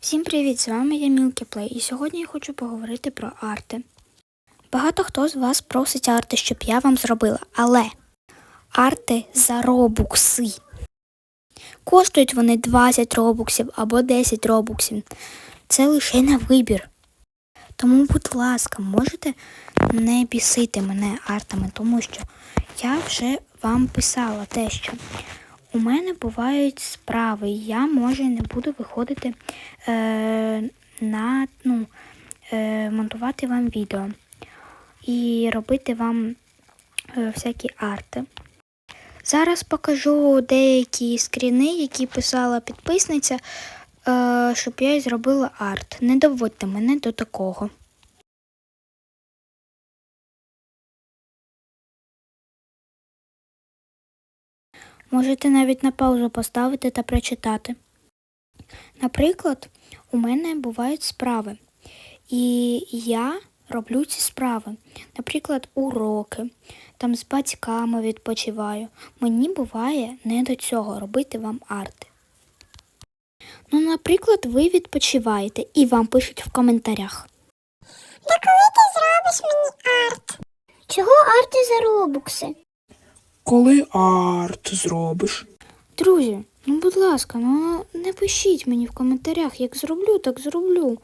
Всім привіт! З вами я Мілкі Плей, і сьогодні я хочу поговорити про арти. Багато хто з вас просить арти, щоб я вам зробила, але арти за робукси. Коштують вони 20 робуксів або 10 робуксів. Це лише на вибір. Тому, будь ласка, можете не бісити мене артами, тому що я вже вам писала те, що у мене бувають справи, і я може не буду виходити е, на ну, е, монтувати вам відео і робити вам е, всякі арти. Зараз покажу деякі скріни, які писала підписниця, е, щоб я зробила арт. Не доводьте мене до такого. Можете навіть на паузу поставити та прочитати. Наприклад, у мене бувають справи, і я роблю ці справи. Наприклад, уроки, там з батьками відпочиваю. Мені буває не до цього робити вам арти. Ну, наприклад, ви відпочиваєте і вам пишуть в коментарях. Та коли ти зробиш мені арт? Чого арти за робукси? Коли арт зробиш? Друзі, ну будь ласка, ну не пишіть мені в коментарях, як зроблю, так зроблю.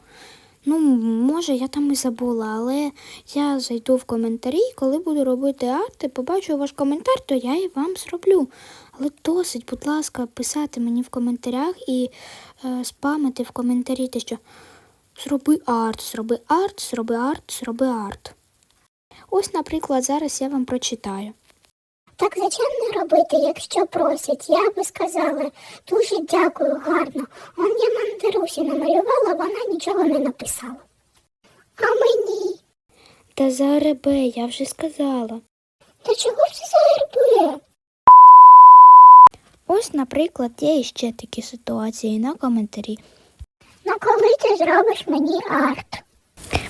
Ну, може, я там і забула, але я зайду в коментарі, коли буду робити арти, побачу ваш коментар, то я і вам зроблю. Але досить, будь ласка, писати мені в коментарях і е, спамити в коментарі те, що зроби арт, зроби арт, зроби арт, зроби арт. Ось, наприклад, зараз я вам прочитаю. Так зачем не робити, якщо просять? Я би сказала, дуже дякую, гарно. Он я Мандерусі намалювала, вона нічого не написала. А мені? Та за РБ, я вже сказала. Та чого ж це за Ось, наприклад, є іще такі ситуації на коментарі. Ну коли ти зробиш мені арт?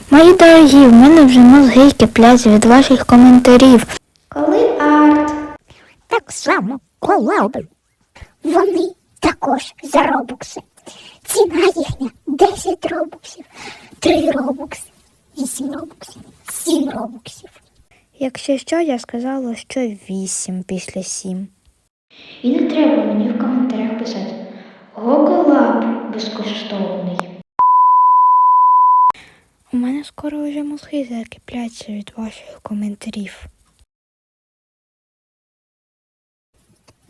Мої дорогі, в мене вже мозги киплять від ваших коментарів. Само колаби. Вони також за робукси. Ціна їхня 10 робуксів, 3 робукси, 8 робуксів, 7 робуксів. Якщо що, я сказала, що вісім після сім. І не треба мені в коментарях писати. Гоколаб безкоштовний. У мене скоро вже мозги закипляться від ваших коментарів.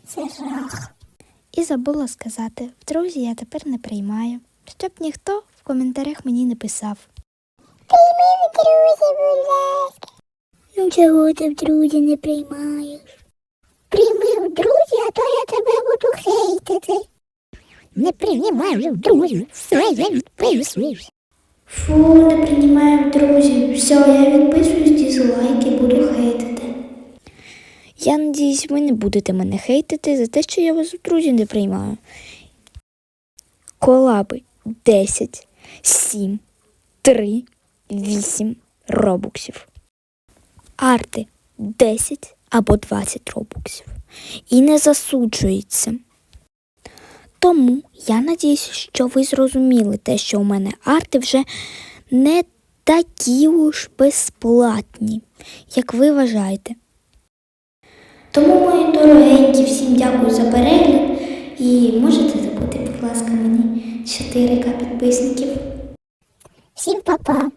Це жах. І забула сказати, в друзі я тепер не приймаю, щоб ніхто в коментарях мені не писав. Прийми в друзі, будь ласка. Ну чого ти в друзі не приймаєш? Прийми в друзі, а то я тебе буду хейтити. Не приймаю в друзі, все я відписуюсь. Фу, не приймаємо друзі. Все, я відписуюсь, дізлайки, буду хейтити. Я надіюсь, ви не будете мене хейтити за те, що я вас в друзі не приймаю. Колаби 10, 7, 3, 8 робуксів. Арти 10 або 20 робуксів. І не засуджується. Тому я надіюся, що ви зрозуміли те, що у мене арти вже не такі уж безплатні, як ви вважаєте. Тому, мої дорогенькі, всім дякую за перегляд і можете забути, будь ласка, мені 4К підписників. Всім па-па.